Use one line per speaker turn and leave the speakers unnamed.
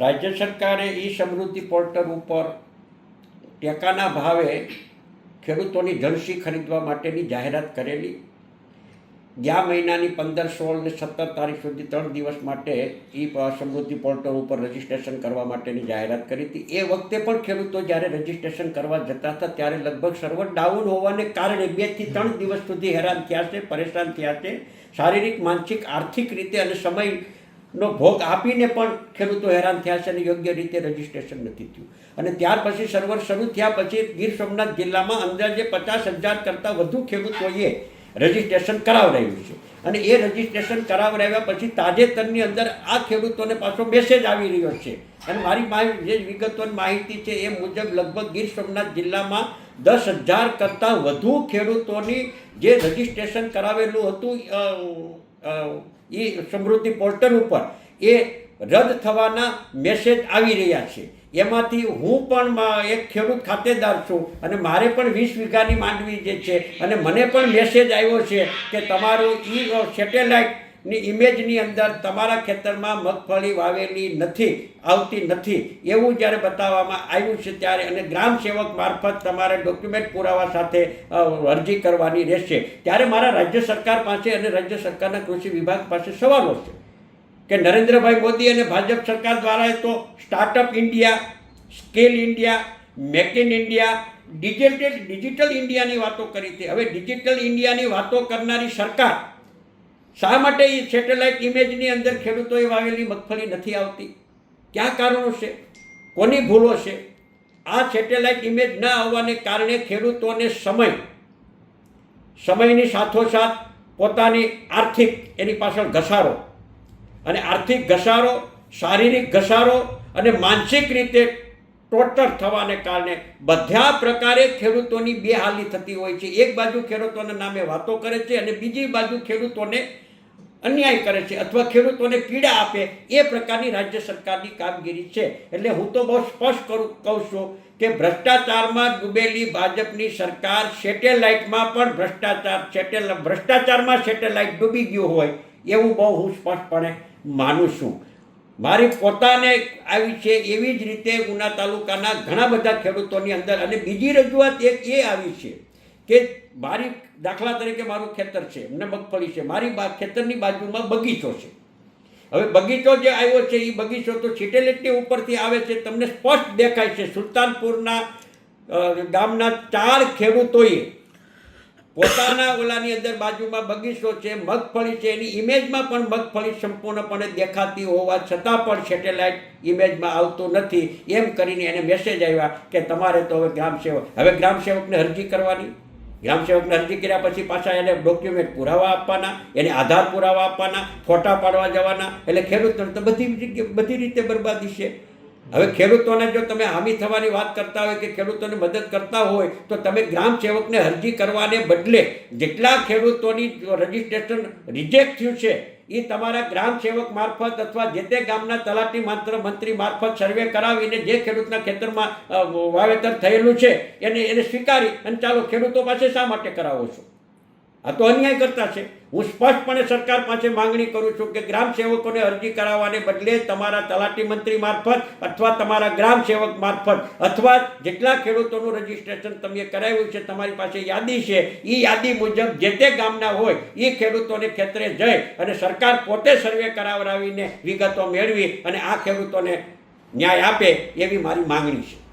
રાજ્ય સરકારે ઈ સમૃદ્ધિ પોર્ટલ ઉપર ટેકાના ભાવે ખેડૂતોની જળસી ખરીદવા માટેની જાહેરાત કરેલી. ગયા મહિનાની પંદર, સોળ ને સત્તર તારીખ સુધી ત્રણ દિવસ માટે ઈ સમૃદ્ધિ પોર્ટલ ઉપર રજીસ્ટ્રેશન કરવા માટેની જાહેરાત કરી હતી. એ વખતે પણ ખેડૂતો જ્યારે રજીસ્ટ્રેશન કરવા જતા હતા, ત્યારે લગભગ સર્વર ડાઉન હોવાને કારણે બેથી ત્રણ દિવસ સુધી હેરાન થયા છે, પરેશાન થયા છે. શારીરિક, માનસિક, આર્થિક રીતે અને સમયનો ભોગ આપીને પણ ખેડૂતો હેરાન થયા છે અને યોગ્ય રીતે રજીસ્ટ્રેશન નથી થયું. અને ત્યાર પછી સર્વર શરૂ થયા પછી ગીર સોમનાથ જિલ્લામાં અંદાજે પચાસ હજાર કરતાં વધુ ખેડૂતોએ રજીસ્ટ્રેશન કરાવડાવ્યું છે. અને એ રજીસ્ટ્રેશન કરાવડાવ્યા પછી તાજેતરની અંદર આ ખેડૂતોને પાછો મેસેજ આવી રહ્યો છે. અને મારી જે વિગતોની માહિતી છે એ મુજબ લગભગ ગીર સોમનાથ જિલ્લામાં દસ હજાર કરતાં વધુ ખેડૂતોની જે રજીસ્ટ્રેશન કરાવેલું હતું એ સમૃદ્ધિ પોર્ટલ ઉપર એ રદ થવાના મેસેજ આવી રહ્યા છે. એમાંથી હું પણ એક ખેડૂત ખાતેદાર છું અને મારે પણ વીસ વીઘાની માંડવી જે છે અને મને પણ મેસેજ આવ્યો છે કે તમારું ઈ સેટેલાઇટની ઇમેજની અંદર તમારા ખેતરમાં મગફળી વાવેલી નથી, આવતી નથી. એવું જ્યારે બતાવવામાં આવ્યું છે ત્યારે અને ગ્રામ સેવક મારફત તમારે ડોક્યુમેન્ટ પુરાવા સાથે અરજી કરવાની રહેશે. ત્યારે મારા રાજ્ય સરકાર પાસે અને રાજ્ય સરકારના કૃષિ વિભાગ પાસે સવાલો છે કે નરેન્દ્રભાઈ મોદી અને ભાજપ સરકાર દ્વારા તો startup India skill India make in India digital digital ઇન્ડિયાની વાતો કરી હતી. હવે ડિજિટલ ઇન્ડિયાની વાતો કરનારી સરકાર શા માટે એ સેટેલાઇટ ઇમેજની અંદર ખેડૂતોએ વાવેલી મગફળી નથી આવતી? ક્યાં કારણો છે? કોની ભૂલો છે? આ સેટેલાઇટ ઇમેજ ન આવવાને કારણે ખેડૂતોને સમય, સમયની સાથોસાથ પોતાની આર્થિક એની પાછળ ઘસારો. અને આર્થિક ઘસારો, શારીરિક ઘસારો અને માનસિક રીતે ટોટર થવાને કારણે બધા પ્રકારે ખેડૂતોની બે હાલી થતી હોય છે. એક બાજુ ખેડૂતોના નામે વાતો કરે છે અને બીજી બાજુ ખેડૂતોને અન્યાય કરે છે અથવા ખેડૂતોને પીડા આપે, એ પ્રકારની રાજ્ય સરકારની કામગીરી છે. એટલે હું તો બહુ સ્પષ્ટ કરું, કહું છું કે ભ્રષ્ટાચારમાં ડૂબેલી ભાજપની સરકાર સેટેલાઇટમાં પણ ભ્રષ્ટાચાર સેટેલ, ભ્રષ્ટાચારમાં સેટેલાઇટ ડૂબી ગયું હોય, એવું બહુ હું સ્પષ્ટપણે માનું છું. મારી પોતાને આવી છે એવી જ રીતે ઉના તાલુકાના ઘણા બધા ખેડૂતોની અંદર અને બીજી રજૂઆત એક એ આવી છે કે મારી દાખલા તરીકે મારું ખેતર છે, મને મગફળી છે, મારી બા ખેતરની બાજુમાં બગીચો છે. હવે બગીચો જે આવ્યો છે એ બગીચો તો સિટેલિટી ઉપરથી આવે છે, તમને સ્પષ્ટ દેખાય છે, સુલતાનપુરના ગામના ચાર ખેડૂતોએ પોતાના ઓલાની અંદર બાજુમાં બગીચો છે, મગફળી છે, એની ઇમેજમાં પણ મગફળી સંપૂર્ણપણે દેખાતી હોવા છતાં પણ સેટેલાઇટ ઇમેજમાં આવતું નથી. એમ કરીને એને મેસેજ આવ્યા કે તમારે તો હવે ગ્રામ સેવક હવે ગ્રામ સેવકને અરજી કરવાની? ગ્રામ સેવકને અરજી કર્યા પછી પાછા એને ડોક્યુમેન્ટ પુરાવા આપવાના, એને આધાર પુરાવા આપવાના, ફોટા પાડવા જવાના, એટલે ખેડૂતોને તો બધી બધી રીતે બરબાદી છે. હવે ખેડૂતોને જો તમે હામી થવાની વાત કરતા હોય કે ખેડૂતોને મદદ કરતા હોય, તો તમે ગ્રામ સેવકને અરજી કરવાને બદલે જેટલા ખેડૂતોની રજીસ્ટ્રેશન રિજેક્ટ થયું છે એ તમારા ગ્રામ સેવક મારફત અથવા જે તે ગામના તલાટી માત્ર મંત્રી મારફત સર્વે કરાવીને જે ખેડૂતના ખેતરમાં વાવેતર થયેલું છે, એને એને સ્વીકારી અને ચાલો ખેડૂતો પાસે શા માટે કરાવો છો? આ તો અન્યાય કરતા છે. હું સ્પષ્ટપણે સરકાર પાસે માંગણી કરું છું કે ગ્રામ સેવકોને અરજી કરાવવાને બદલે તમારા તલાટી મંત્રી મારફત અથવા તમારા ગ્રામ સેવક મારફત અથવા જેટલા ખેડૂતોનું રજીસ્ટ્રેશન તમે કરાવ્યું છે, તમારી પાસે યાદી છે. એ યાદી મુજબ જે તે ગામના હોય એ ખેડૂતોને ખેતરે જઈ અને સરકાર પોતે સર્વે કરાવડાવીને વિગતો મેળવી અને આ ખેડૂતોને ન્યાય આપે એવી મારી માંગણી છે.